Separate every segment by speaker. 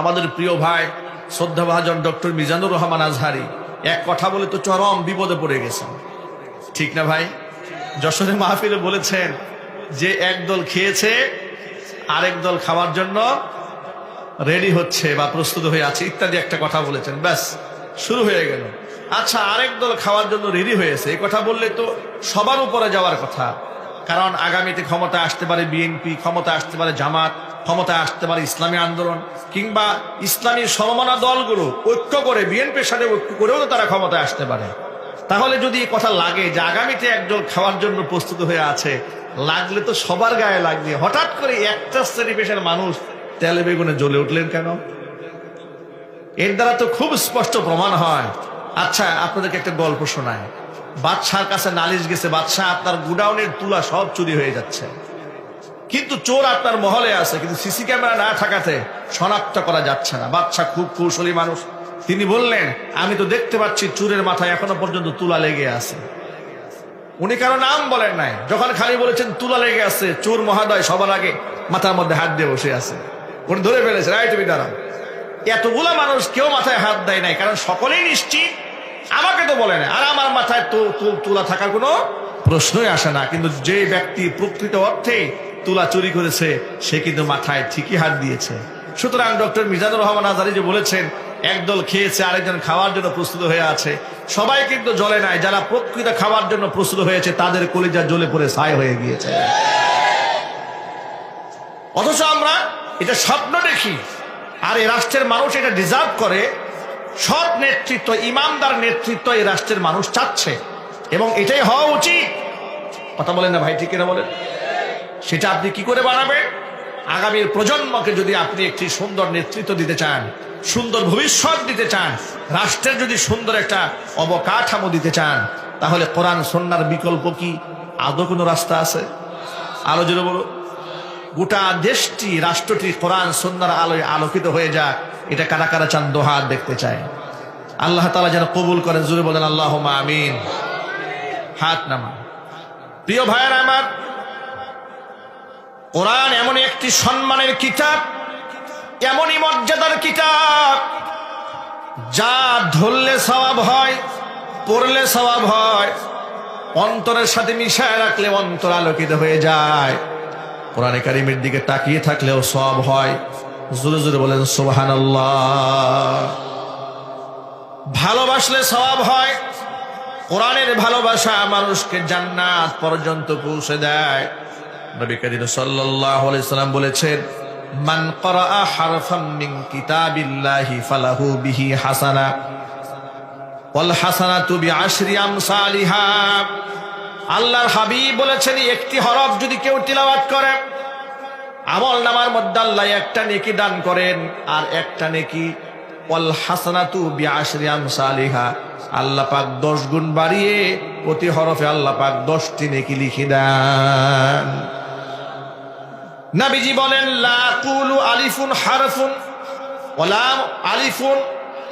Speaker 1: আমাদের প্রিয় ভাই শ্রদ্ধাভাজন ডক্টর মিজানুর রহমান আজহারি, এক কথা বলে তো চরম বিপদে পড়ে গেছেন। ঠিক না ভাই? যশোরে মাহফিলে বলেছেন যে এক দল খেয়েছে, আরেক দল খাওয়ার জন্য রেডি হচ্ছে বা প্রস্তুত হয়ে আছে, ইত্যাদি একটা কথা বলেছেন। ব্যাস, শুরু হয়ে গেল। আচ্ছা আরেক দল খাওয়ার জন্য রেডি হয়েছে এই কথা বললে তো সবার উপরে যাওয়ার কথা। কারণ আগামীতে ক্ষমতা আসতে পারে বিএনপি ক্ষমতা আসতে পারে জামাত ক্ষমতা আসতে পারে ইসলামী আন্দোলন কিংবা ইসলামী সমমানা দলগুলো ঐক্য করে বিএনপির সাথে ঐক্য করেও তো তারা ক্ষমতায় আসতে পারে। তাহলে যদি কথা লাগে যে আগামীতে একজন খাওয়ার জন্য প্রস্তুত হয়ে আছে, লাগলে তো সবার গায়ে লাগবে। হঠাৎ করে একটা শ্রেণি পেশার মানুষ তেলে বেগুনে জ্বলে উঠলেন কেন? এর দ্বারা তো খুব স্পষ্ট প্রমাণ হয়। আচ্ছা আপনাদেরকে একটা গল্প শোনায় বাদশার কাছে নালিশ গেছে, বাদশাহ, আপনার গুডাউনের তুলা সব চুরি হয়ে যাচ্ছে। কিন্তু চোর আপনার মহলে আছে, কিন্তু সিসি ক্যামেরা না থাকাতে শনাক্ত করা যাচ্ছে না। বাচ্চা খুব কৌশলী মানুষ। তিনি বললেন, আমি তো দেখতে পাচ্ছি চোরের মাথায় এখনও পর্যন্ত তুলা লেগে আছে। উনি কারও নাম বলেন নাই। যখন খালি বলেছেন, তুলা লেগে আছে, চোর মহাদয় সবার আগে মাথার মধ্যে হাত দিয়ে বসে আছে। উনি ধরে ফেলেছে রায় তুমি দাঁড়াও। এতগুলা মানুষ কেউ মাথায় হাত দেয় নাই, কারণ সকলেই নিশ্চিত। আমাকে তো বলে না আর আমার মাথায় তো তুলা থাকার কোনো প্রশ্নই আসে না। কিন্তু যে ব্যক্তি প্রকৃত অর্থে তুলা চুরি করেছে, সে কিন্তু মাথায় ঠিকই হাত দিয়েছে। সুতরাং ডক্টর মিজানুর রহমান আজারি যে বলেছেন একদল খেয়েছে, আরেকজন খাওয়ার জন্য প্রস্তুত হয়ে আছে। সবাই কিন্তু জ্বলে নাই, যারা প্রকৃত খাওয়ার জন্য প্রস্তুত হয়েছে, তাদের কলিজা জ্বলে পড়ে, ছাই হয়ে গিয়েছে। অথচ আমরা এটা স্বপ্ন দেখি, আর এই রাষ্ট্রের মানুষ এটা ডিজার্ভ করে। সৎ নেতৃত্ব, ইমানদার নেতৃত্ব এই রাষ্ট্রের মানুষ চাচ্ছে, এবং এটাই হওয়া উচিত। কথা বলেন না ভাই, ঠিক কিনা বলেন? সেটা আপনি কি করে বানাবেন? আগামীর প্রজন্মকে যদি আপনি একটি সুন্দর নেতৃত্ব দিতে চান, সুন্দর ভবিষ্যৎ দিতে চান, রাষ্ট্রের যদি সুন্দর একটা অবকাঠামো দিতে চান, তাহলে কোরআন সন্ন্যার বিকল্প কি? আদৌ কোনো রাস্তা আছে? আলো জুড়ে বলো গোটা দেশটি, রাষ্ট্রটি কোরআন সন্ন্যার আলোয় আলোকিত হয়ে যাক, এটা কারা কারা চান দোহাত দেখতে চায়। আল্লাহ তালা যেন কবুল করেন জুড়ে বলেন আল্লাহ আমিন। হাত নামা প্রিয় ভাইয়ের আমার কোরআন এমন একটি সম্মানের কিতাব, এমনই মর্যাদার কিতাব, যা ধরলে স্বভাব হয়, পড়লে স্বভাব হয়, অন্তরের সাথে মিশায় রাখলে অন্তর আলোকিত হয়ে যায়। কোরআনে কারিমের দিকে তাকিয়ে থাকলেও সব হয়। জোরে জোরে বলেন সোহান ভালোবাসলে সব হয়, কোরআনের ভালোবাসা মানুষকে জান্নাত পর্যন্ত পৌঁছে দেয়। নবী করিম সাল্লাম বলেছেন, মান মিন কিতাবিল্লাহি ফালাহু বিহি হাসানা বলেছেন, একটি হরফ যদি কেউ তিলাওয়াত করে, আমল নামার মধ্যে আল্লাহ একটা নেকি দান করেন, আর একটা নেকি ওয়াল হাসানাতু বিআশরি আমসালিহা। আল্লাহ পাক দশ গুণ বাড়িয়ে প্রতি হরফে আল্লাহ পাক দশটি নেকি লিখে দেন। নাবিজি বলেন, লা কুলু আলিফুন হারফুন ওলাম আলিফুন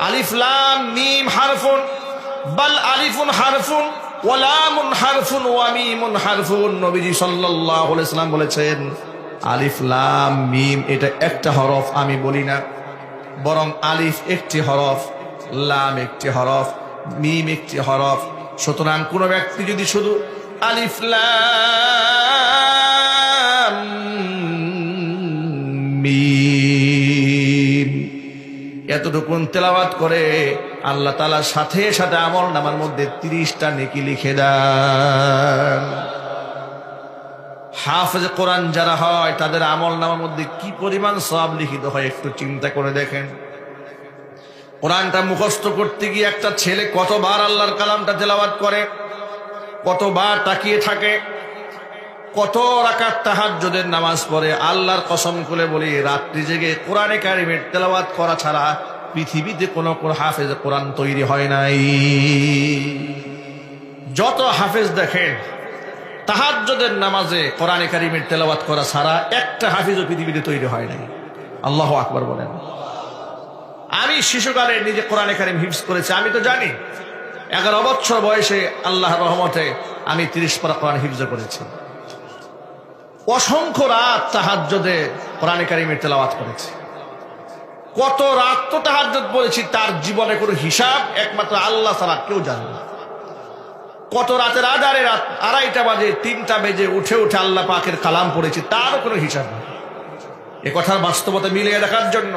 Speaker 1: আলিফলাম মিম হারফুন, বাল আলিফুন হারফুন ওলামুন হারফুন, ওয়া মিমুন হারফুন। নবীজি সাল্লাল্লাহু আলাইহি সাল্লাম বলেছেন, আলিফ, লাম, মিম, এটা একটা হরফ, আমি বলি না। বরং আলিফ একটি হরফ, লাম একটি হরফ, মিম একটি হরফ। সুতরাং কোনো ব্যক্তি যদি শুধু আলিফ, লাম এতটুকুন তেলাওয়াত করে আল্লাহ তালার সাথে সাথে আমল নামার মধ্যে তিরিশটা নেকি লিখে দেন। হাফেজ কোরআন যারা হয়, তাদের আমল নামার মধ্যে কি পরিমাণ সব লিখিত হয় একটু চিন্তা করে দেখেন। কোরআনটা মুখস্থ করতে গিয়ে একটা ছেলে কতবার আল্লাহর কালামটা তেলাওয়াত করে, কতবার তাকিয়ে থাকে, কত রাকাত তাহাজ্জুদের নামাজ পড়ে, আল্লাহর কসম করে বলি, রাত্রি জেগে কোরআনে কারিমের তেলাওয়াত করা ছাড়া পৃথিবীতে কোনো হাফেজ কোরআন তৈরি হয় নাই। যত হাফেজ দেখেন, তাহাজ্জুদের নামাজে কোরআনে কারিমের তেলাওয়াত করা ছাড়া একটা হাফিজও পৃথিবীতে তৈরি হয় নাই। আল্লাহ আকবর বলেন। আমি শিশুকালে নিজে কোরআনে কারিম হিফজ করেছি, আমি তো জানি। এগারো বছর বয়সে আল্লাহ রহমতে আমি তিরিশ পারা কোরআন হিফজ করেছি। অসংখ্য রাত তাহাজ্জদে কোরআনে কারিমের তেলাওয়াত করেছি। কত রাত তো তাহাজ্জুদ বলেছি, তার জীবনে কোনো হিসাব একমাত্র আল্লাহ ছাড়া কেউ জানে না। কত রাতের আধারে রাত আড়াইটা বাজে, তিনটা বেজে উঠে উঠে আল্লাহ পাকের কালাম পড়েছি, তারও কোনো হিসাব নেই। এ কথার বাস্তবতা মিলিয়ে দেখার জন্য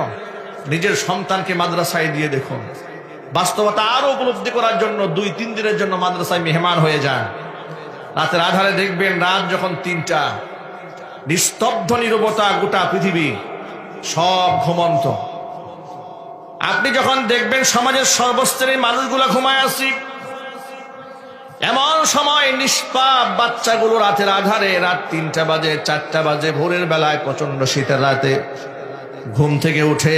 Speaker 1: নিজের সন্তানকে মাদ্রাসায় দিয়ে দেখুন। বাস্তবতা আরও উপলব্ধি করার জন্য দুই, তিন দিনের জন্য মাদ্রাসায় মেহমান হয়ে যান। রাতের আধারে দেখবেন রাত যখন তিনটা, নিস্তব্ধ, নিরবতা গোটা পৃথিবী সব ঘুমন্ত। আপনি যখন দেখবেন সমাজের সর্বস্তরের মানুষগুলা ঘুমায় আসি এমন সময় নিষ্পাপ বাচ্চাগুলো রাতের আধারে, রাত তিনটা বাজে, চারটা বাজে, ভোরের বেলায় প্রচণ্ড শীতের রাতে ঘুম থেকে উঠে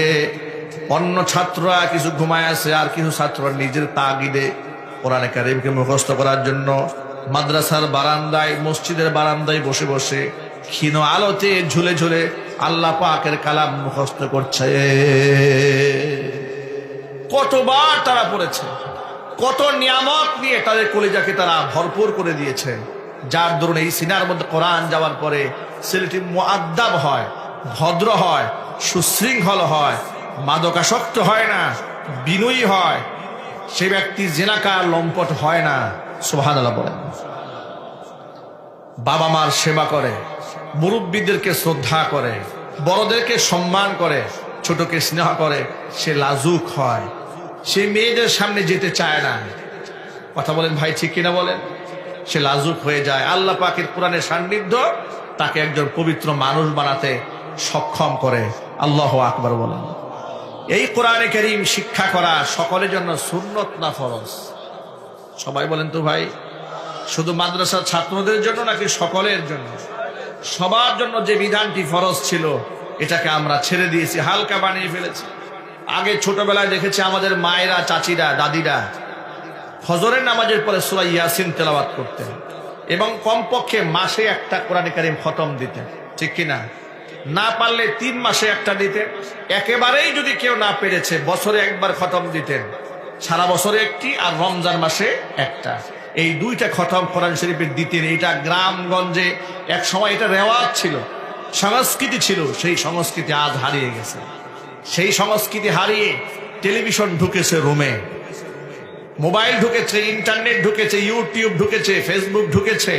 Speaker 1: অন্য ছাত্ররা কিছু ঘুমায় আছে, আর কিছু ছাত্ররা নিজের তাগিদে কোরআনে কারিমকে মুখস্থ করার জন্য মাদ্রাসার বারান্দায়, মসজিদের বারান্দায় বসে বসে ক্ষীণ আলোতে ঝুলে ঝুলে আল্লাহ পাকের কালাম মুখস্থ করছে। কতবার তারা পড়েছে, কত নিয়ামত নিয়ে তাদের কলিজাকে তারা ভরপুর করে দিয়েছে। যার দরুন এই সিনার মধ্যে কোরআন যাওয়ার পরে ছেলেটি মুআদ্দাব হয়, ভদ্র হয়, সুশৃঙ্খল হয়, মাদকাসক্ত হয় না, বিনয়ী হয়। সে ব্যক্তি জেনাকার, লম্পট হয় না। সোহান বলেন। বাবা মার সেবা করে মুরব্বীদেরকে শ্রদ্ধা করে, বড়দেরকে সম্মান করে, ছোটকে স্নেহ করে, সে লাজুক হয়। সে মেয়েদের সামনে যেতে চায় না। কথা বলেন ভাই, ঠিক কিনা বলেন? সে লাজুক হয়ে যায়। আল্লাহ পাকের কোরআনের সান্নিধ্য তাকে একজন পবিত্র মানুষ বানাতে সক্ষম করে। আল্লাহ আকবর বলেন। এই কোরআনে করিম শিক্ষা করা সকলের জন্য সুন্নত না ফরজ? সবাই বলেন তো ভাই, শুধু মাদ্রাসার ছাত্রদের জন্য নাকি সকলের জন্য? সবার জন্য যে বিধানটি ফরজ ছিল, এটাকে আমরা ছেড়ে দিয়েছি, হালকা বানিয়ে ফেলেছি। আগে ছোটবেলায় দেখেছি আমাদের মায়েরা, চাচিরা, দাদিরা ফজরের নামাজের পরে সুরা ইয়াসিন তেলাওয়াত করতেন এবং কমপক্ষে মাসে একটা কোরআন কারিম খতম দিতেন, ঠিক কিনা? না পারলে তিন মাসে একটা দিতেন। একেবারেই যদি কেউ না পেরেছে, বছরে একবার খতম দিতেন। সারা বছরে একটি আর রমজান মাসে একটা। এই দুইটা খতম কোরআন শরীফের দিতেন এটা গ্রামগঞ্জে এক সময় এটা রেওয়াজ ছিল, সংস্কৃতি ছিল, সেই সংস্কৃতি আজ হারিয়ে গেছে। সেই সংস্কৃতি হারিয়ে টেলিভিশন ঢুকেছে রুমে, মোবাইল ঢুকেছে, ইন্টারনেট ঢুকেছে, ইউটিউব ঢুকেছে, ফেসবুক ঢুকেছে।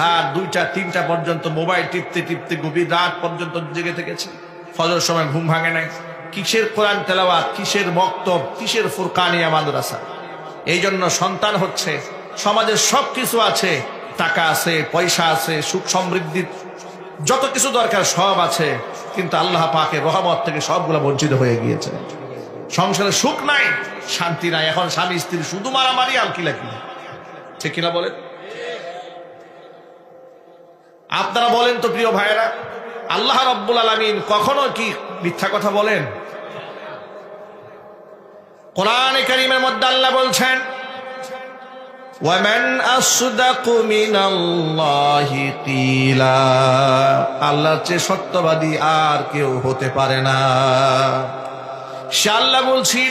Speaker 1: রাত দুইটা, তিনটা পর্যন্ত মোবাইল টিপতে টিপতে গভীর রাত পর্যন্ত জেগে থেকেছে। ফজর সময় ঘুম ভাঙে নাই। কিসের কোরআন তেলাওয়াত, কিসের বক্তব কিসের ফুরকানিয়া মাদ্রাসা? এই জন্য সন্তান হচ্ছে সমাজের সব কিছু আছে, টাকা আছে, পয়সা আছে, সুখ সমৃদ্ধি, যত কিছু দরকার সব আছে, কিন্তু আল্লাহ পাকে রহমত থেকে সবগুলো বঞ্চিত হয়ে গিয়েছে। সংসারে সুখ নাই, শান্তি নাই, এখন স্বামী, স্ত্রী শুধু মারামারি, আর কিলা কিলা ঠিক কিনা বলেন? আপনারা বলেন তো, প্রিয় ভাইয়েরা, আল্লাহ রব্বুল আলমিন কখনো কি মিথ্যা কথা বলেন? কোরআন করিমের মধ্যে আল্লাহ বলছেন ومن أصدق من الله قيلا আল্লাহর চেয়ে সত্যবাদী আর কেউ হতে পারে না সে আল্লাহ বলছি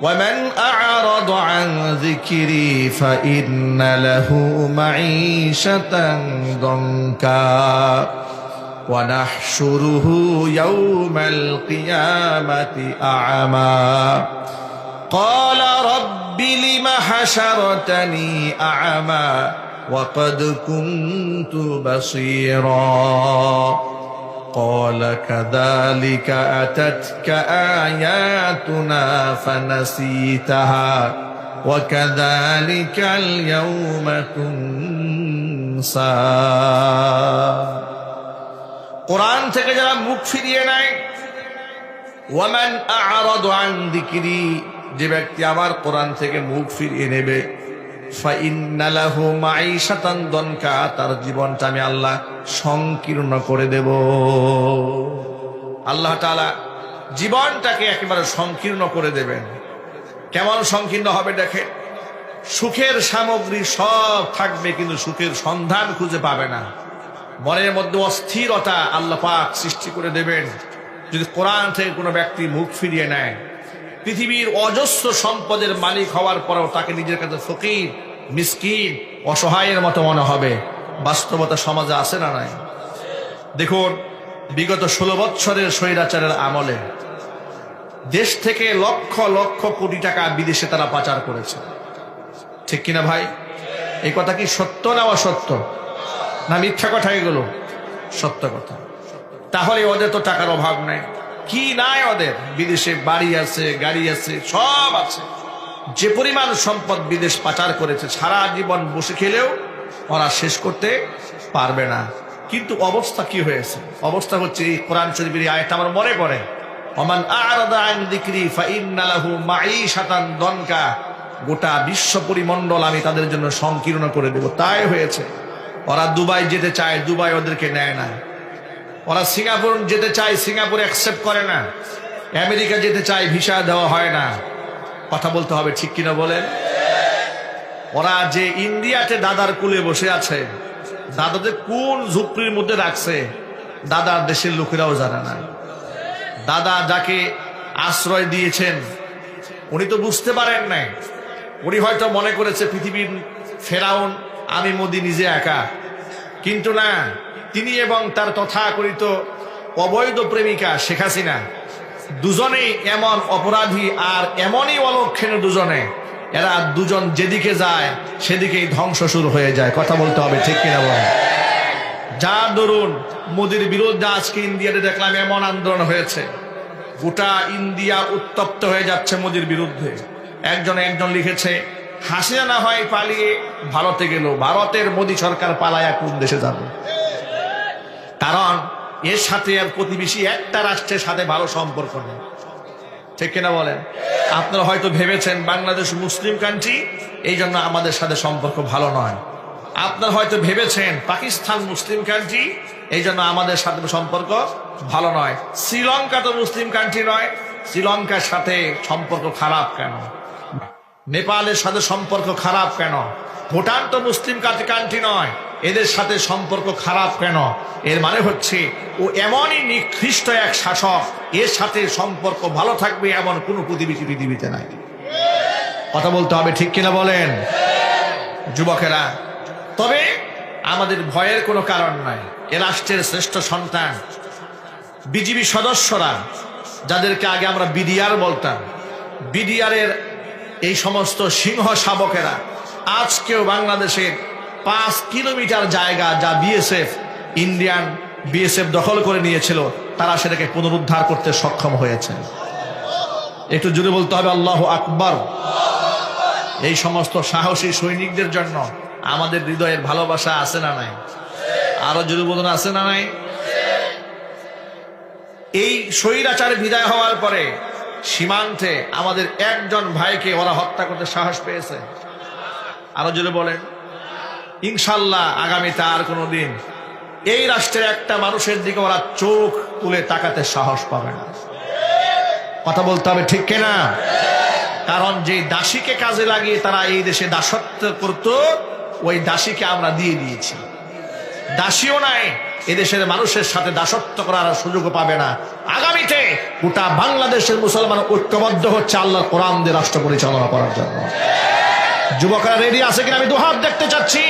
Speaker 1: ومن أعرض عن ذكري فإن له معيشة ضنكا ونحشره يوم القيامة أعمى قال رب لم حشرتني أعمى وقد كنت بصيرا قال كذلك أتتك آياتنا فنسيتها وكذلك اليوم تنسى কোরআন থেকে যারা মুখ ফিরিয়ে নেয় ওয়ামান আ'রাদু আন যিকরি যে ব্যক্তি আবার কোরআন থেকে মুখ ফিরিয়ে নেবে তার জীবনটা আমি আল্লাহ সংকীর্ণ করে দেব। আল্লাহ জীবনটাকে একেবারে সংকীর্ণ করে দেবেন। কেমন সংকীর্ণ হবে দেখে? সুখের সামগ্রী সব থাকবে, কিন্তু সুখের সন্ধান খুঁজে পাবে না। মনের মধ্যে অস্থিরতা আল্লাহ পাক সৃষ্টি করে দেবেন। যদি কোরআন থেকে কোনো ব্যক্তি মুখ ফিরিয়ে নেয় পৃথিবীর অজস্র সম্পদের মালিক হওয়ার পরেও তাকে নিজের কাছে ফকির, মিসকিন, অসহায়ের মতো মনে হবে। বাস্তবতা সমাজে আসে না নাই? দেখুন, বিগত ষোলো বৎসরের স্বৈরাচারের আমলে দেশ থেকে লক্ষ লক্ষ কোটি টাকা বিদেশে তারা পাচার করেছে। ঠিক কিনা ভাই? এই কথা কি সত্য না অসত্য? না মিথ্যা কথা এগুলো? সত্য কথা। তাহলে ওদের তো টাকার অভাব নেই। কি নাই ওদের? বিদেশে বাড়ি আছে, গাড়ি আছে, সব আছে। যে পরিমাণ সম্পদ বিদেশ পাচার করেছে, সারা জীবন বসে খেলেও ওরা শেষ করতে পারবে না। কিন্তু অবস্থা কি হয়েছে? অবস্থা হচ্ছে, এই কোরআন শরীফের আয়টা আমার মনে পড়ে। দনকা। গোটা বিশ্ব পরিমণ্ডল আমি তাদের জন্য সংকীর্ণ করে দেব। তাই হয়েছে। ওরা দুবাই যেতে চায়, দুবাই ওদেরকে নেয় না। ওরা সিঙ্গাপুর যেতে চায়, সিঙ্গাপুর অ্যাকসেপ্ট করে না। আমেরিকা যেতে চায় ভিসা দেওয়া হয় না। কথা বলতে হবে, ঠিক কিনা বলেন? ওরা যে ইন্ডিয়াতে দাদার কুলে বসে আছে, দাদাদের কোন ঝুপড়ির মধ্যে রাখছে দাদার দেশের লোকেরাও জানে না। দাদা যাকে আশ্রয় দিয়েছেন, উনি তো বুঝতে পারেন নাই। উনি হয়তো মনে করেছে পৃথিবীর ফেরাউন, আমি মোদি নিজে একা। কিন্তু না তিনি এবং তার তথাকথিত অবৈধ প্রেমিকা শেখ হাসিনা, দুজনেই এমন অপরাধী আর এমনই অলক্ষণীয় দুজনে। এরা দুজন যেদিকে যায়, সেদিকেই ধ্বংস শুরু হয়ে যায়। কথা বলতে হবে, ঠিক কিনা বলেন যার দরুন মোদির বিরুদ্ধে আজকে ইন্ডিয়াতে দেখলাম এমন আন্দোলন হয়েছে। গোটা ইন্ডিয়া উত্তপ্ত হয়ে যাচ্ছে মোদির বিরুদ্ধে। একজন একজন লিখেছে, হাসিনা না হয় পালিয়ে ভারতে গেল। ভারতের মোদী সরকার পালায়া কোন দেশে যাবে? কারণ এর সাথে আর প্রতিবেশী একটা রাষ্ট্রের সাথে ভালো সম্পর্ক নেই। ঠিক কিনা বলেন? আপনারা হয়তো ভেবেছেন বাংলাদেশ মুসলিম কান্ট্রি এই জন্য আমাদের সাথে সম্পর্ক ভালো নয়। আপনারা হয়তো ভেবেছেন পাকিস্তান মুসলিম কান্ট্রি এই জন্য আমাদের সাথে সম্পর্ক ভালো নয়। শ্রীলঙ্কা তো মুসলিম কান্ট্রি নয়। শ্রীলঙ্কার সাথে সম্পর্ক খারাপ কেন? নেপালের সাথে সম্পর্ক খারাপ কেন? ভুটান তো মুসলিম কান্ট্রি নয়। এদের সাথে সম্পর্ক খারাপ কেন? এর মানে হচ্ছে, ও এমনই নিকৃষ্ট এক শাসক, এর সাথে সম্পর্ক ভালো থাকবে এমন কোন প্রতিবেশী পৃথিবীতে নাই। কথা বলতে হবে ঠিক কিনা বলেন? যুবকেরা, তবে আমাদের ভয়ের কোনো কারণ নাই। এ রাষ্ট্রের শ্রেষ্ঠ সন্তান, বিজিবি সদস্যরা, যাদেরকে আগে আমরা বিডিআর বলতাম, বিডিআরের এই সমস্ত সিংহ শাবকেরা, আজকেও বাংলাদেশের পাঁচ কিলোমিটার জায়গা যা বিএসএফ, ইন্ডিয়ান বিএসএফ দখল করে নিয়েছিল, তারা সেটাকে পুনরুদ্ধার করতে সক্ষম হয়েছে। একটু জুড়ে বলতে হবে, আল্লাহ আকবর। এই সমস্ত সাহসী সৈনিকদের জন্য আমাদের হৃদয়ের ভালোবাসা আছে না নাই? আরও জুড়ে বলুন, আছে না নাই? এই স্বৈরাচারে বিদায় হওয়ার পরে সীমান্তে আমাদের একজন ভাইকে ওরা হত্যা করতে সাহস পেয়েছে। আরও জোরে বলেন। ইনশাল্লাহ আগামীতে আর কোনো দিন এই রাষ্ট্রের একটা মানুষের দিকে ওরা চোখ তুলে তাকাতে সাহস পাবে না। কথা বলতে হবে ঠিক কিনা? কারণ যে দাসীকে কাজে লাগিয়ে তারা এই দেশে দাসত্ব করত, ওই দাসীকে আমরা দিয়ে দিয়েছি। দাসীও নাই, এদেশের মানুষের সাথে দাসত্ব করার সুযোগ পাবে না। আগামীতে গোটা বাংলাদেশের মুসলমান ঐক্যবদ্ধ হচ্ছে আল্লাহ কোরআন দিয়ে রাষ্ট্র পরিচালনা করার জন্য। যুবকরা রেডি আছে কিনা? আমি দুহাত দেখতে চাচ্ছি।